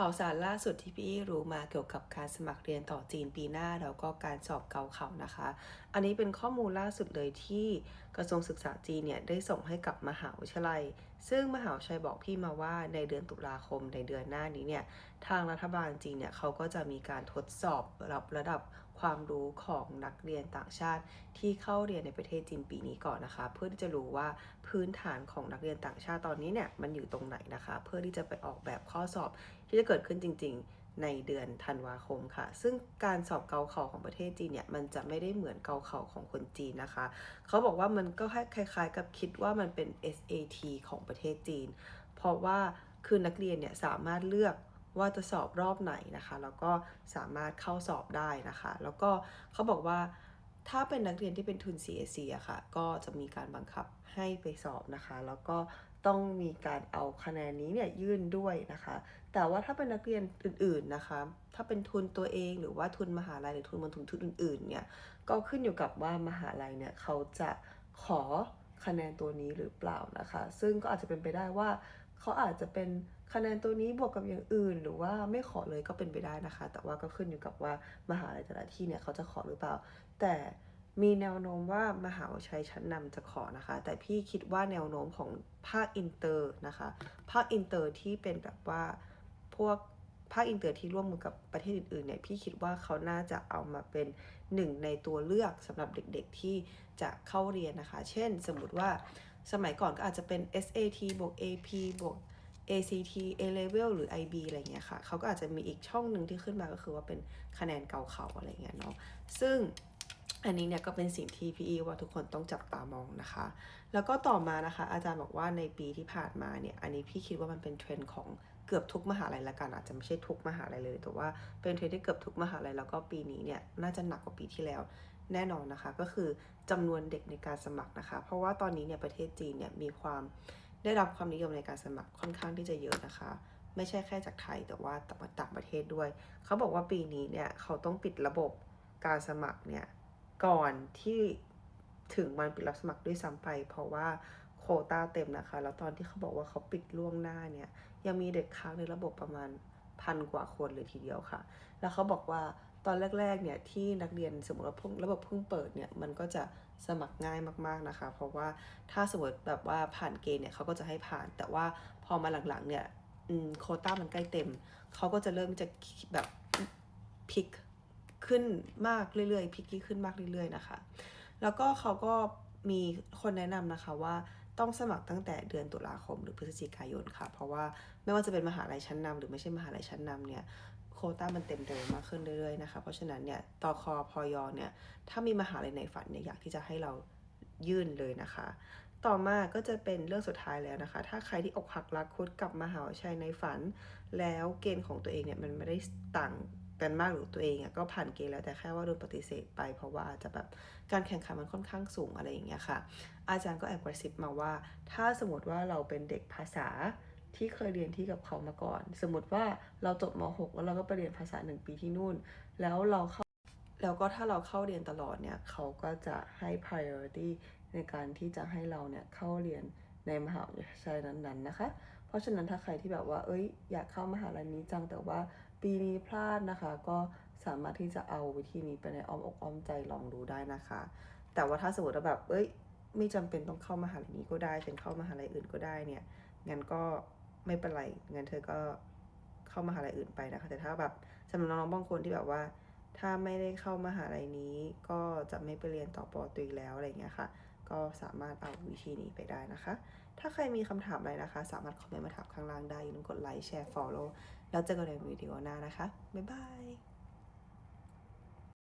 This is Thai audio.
ข่าวสารล่าสุดที่พี่รู้มาเกี่ยวกับการสมัครเรียนต่อจีนปีหน้าแล้วก็การสอบเกาเขานะคะ อันนี้เป็นข้อมูลล่าสุดเลยที่กระทรวงศึกษาจีนเนี่ยได้ส่งให้กับมหาวิทยาลัย ซึ่งมหาวิทยาลัยบอกพี่มาว่าในเดือนตุลาคมในเดือนหน้านี้เนี่ยทางรัฐบาลจีนเนี่ยเขาก็จะมีการทดสอบระดับระดับ ความรู้ของนักเรียนต่างชาติที่เข้าเรียนในประเทศจีนปีนี้ก่อนนะคะ เพื่อที่จะรู้ว่าพื้นฐานของนักเรียนต่างชาติตอนนี้เนี่ยมันอยู่ตรงไหนนะคะ เพื่อที่จะไปออกแบบข้อสอบที่จะเกิดขึ้นจริง ๆในเดือนธันวาคมค่ะ ซึ่งการสอบเกาเข่าของประเทศจีนเนี่ยมันจะไม่ได้เหมือนเกาเข่าของคนจีนนะคะ เขาบอกว่ามันก็คล้ายๆ กับคิดว่ามันเป็น SAT ของประเทศจีน เพราะว่าคือนักเรียนเนี่ยสามารถเลือก ว่าจะสอบรอบไหนนะคะ แล้วก็สามารถเข้าสอบได้นะคะ แล้วก็เขาบอกว่าถ้าเป็นนักเรียนที่เป็นทุน CAC อะค่ะ ก็จะมีการบังคับให้ไปสอบนะคะ แล้วก็ต้องมีการเอาคะแนนนี้เนี่ยยื่นด้วยนะคะ แต่ว่าถ้าเป็นนักเรียนอื่นๆนะคะ ถ้าเป็นทุนตัวเองหรือว่าทุนมหาลัยหรือทุนบนทุนทุนอื่นๆเนี่ย ก็ขึ้นอยู่กับว่ามหาลัยเนี่ยเขาจะขอคะแนนตัวนี้หรือเปล่านะคะ ซึ่งก็อาจจะเป็นไปได้ว่า เขาอาจจะเป็นคะแนนตัวนี้บวกกับอย่างอื่น หรือว่าไม่ขอเลยก็เป็นไปได้นะคะ แต่ว่าก็ขึ้นอยู่กับว่ามหาลัยแต่ละที่เนี่ยเขาจะขอหรือเปล่า แต่มีแนวโน้มว่ามหาวิทยาลัยชั้นนำจะขอนะคะ แต่พี่คิดว่าแนวโน้มของภาคอินเตอร์นะคะ ภาคอินเตอร์ที่เป็นแบบว่าพวกภาคอินเตอร์ที่ร่วมมือกับประเทศอื่นๆเนี่ยพี่คิดว่าเขาน่าจะเอามาเป็นหนึ่งในตัวเลือกสำหรับเด็กๆที่จะเข้าเรียนนะคะ เช่น สมมุติว่า สมัยก่อนก็อาจจะเป็น SAT บวก AP บวก ACT A level หรือ IB อะไรเงี้ยค่ะ เขาก็อาจจะมีอีกช่องหนึ่งที่ขึ้นมาก็คือว่าเป็นคะแนนเก่าเขาอะไรเงี้ยเนาะ ซึ่งอันนี้เนี่ยก็เป็นสิ่งที่พี่อีว่าทุกคนต้องจับตามองนะคะ แล้วก็ต่อมานะคะ อาจารย์บอกว่าในปีที่ผ่านมาเนี่ย อันนี้พี่คิดว่ามันเป็นเทรนด์ของเกือบทุกมหาลัยละกันอาจจะไม่ใช่ทุกมหาลัยเลย แต่ว่าเป็นเทรนด์ที่เกือบทุกมหาลัยแล้วก็ปีนี้เนี่ยน่าจะหนักกว่าปีที่แล้ว แน่นอนนะคะก็คือจำนวนเด็กในการสมัครนะคะ เพราะว่าตอนนี้เนี่ยประเทศจีนเนี่ยมีความได้รับความนิยมในการสมัครค่อนข้างที่จะเยอะนะคะ ไม่ใช่แค่จากไทยแต่ว่าต่างประเทศด้วย เขาบอกว่าปีนี้เนี่ยเขาต้องปิดระบบการสมัครเนี่ยก่อนที่ถึงวันปิดรับสมัครด้วยซ้ำไป เพราะว่าโควต้าเต็มนะคะ แล้วตอนที่เขาบอกว่าเขาปิดล่วงหน้าเนี่ยยังมีเด็กค้างในระบบประมาณพันกว่าคนเลยทีเดียวค่ะ แล้วเขาบอกว่า ตอนแรกๆเนี่ยที่นักเรียนสมมติว่าเพิ่งระบบเพิ่งเปิดเนี่ยมันก็จะสมัครง่ายมากๆนะคะ เพราะว่าถ้าสมมติแบบว่าผ่านเกณฑ์เนี่ยเขาก็จะให้ผ่าน แต่ว่าพอมาหลังๆเนี่ยโควต้ามันใกล้เต็ม เขาก็จะเริ่มจะแบบพิกขึ้นมากเรื่อยๆพิกขึ้นมากเรื่อยๆนะคะ แล้วก็เขาก็มีคนแนะนำนะคะว่าต้องสมัครตั้งแต่เดือนตุลาคมหรือพฤศจิกายนค่ะ เพราะว่าไม่ว่าจะเป็นมหาลัยชั้นนำหรือไม่ใช่มหาลัยชั้นนำเนี่ย โคต้ามันเต็มเร็วมากขึ้นเรื่อยๆนะคะ เพราะฉะนั้นเนี่ยตอคอพอยอเนี่ยถ้ามีมหาลัยในฝันเนี่ยอยากที่จะให้เรายื่นเลยนะคะ ต่อมาก็จะเป็นเรื่องสุดท้ายแล้วนะคะ ถ้าใครที่อกหักรักคุดกับมหาวิทยาลัยในฝัน แล้วเกณฑ์ของตัวเองเนี่ยมันไม่ได้ต่างกันมากหรือตัวเองอะก็ผ่านเกณฑ์แล้วแต่แค่ว่าโดนปฏิเสธไป เพราะว่าอาจจะแบบการแข่งขันมันค่อนข้างสูงอะไรอย่างเงี้ยค่ะ อาจารย์ก็แอบกระซิบมาว่า ถ้าสมมติว่าเราเป็นเด็กภาษา ที่เคยเรียนที่กับเขามาก่อน สมมติว่าเราจบม .6 แล้วเราก็ไปเรียนภาษาหนึ่งปีที่นู่น แล้วเราเข้าแล้วก็ถ้าเราเข้าเรียนตลอดเนี่ยเขาก็จะให้ priority ในการที่จะให้เราเนี่ยเข้าเรียนในมหาวิทยาลัยนั้นๆนะคะ เพราะฉะนั้นถ้าใครที่แบบว่า เอ้ย อยากเข้ามหาลัยนี้จังแต่ว่าปีนี้พลาดนะคะ ก็สามารถที่จะเอาวิธีนี้ไปในอ้อมอกอ้อมใจลองดูได้นะคะ แต่ว่าถ้าสมมติว่าแบบ เอ้ย ไม่จำเป็นต้องเข้ามหาลัยนี้ก็ได้เป็นเข้ามหาลัยอื่นก็ได้เนี่ยงั้นก็ ไม่เป็นไรงั้นเธอก็เข้ามหาลัยอื่นไปนะคะ แต่ถ้าแบบสำหรับน้องๆบางคนที่แบบว่า ถ้าไม่ได้เข้ามหาลัยนี้ ก็จะไม่ไปเรียนต่อปอตรีแล้วอะไรเงี้ยค่ะ ก็สามารถเอาวิธีนี้ไปได้นะคะ ถ้าใครมีคำถามอะไรนะคะ สามารถคอมเมนต์มาถามข้างล่างได้อย่าลืมกดไลค์แชร์ follow แล้วเจอกันในวิดีโอหน้านะคะบ๊ายบาย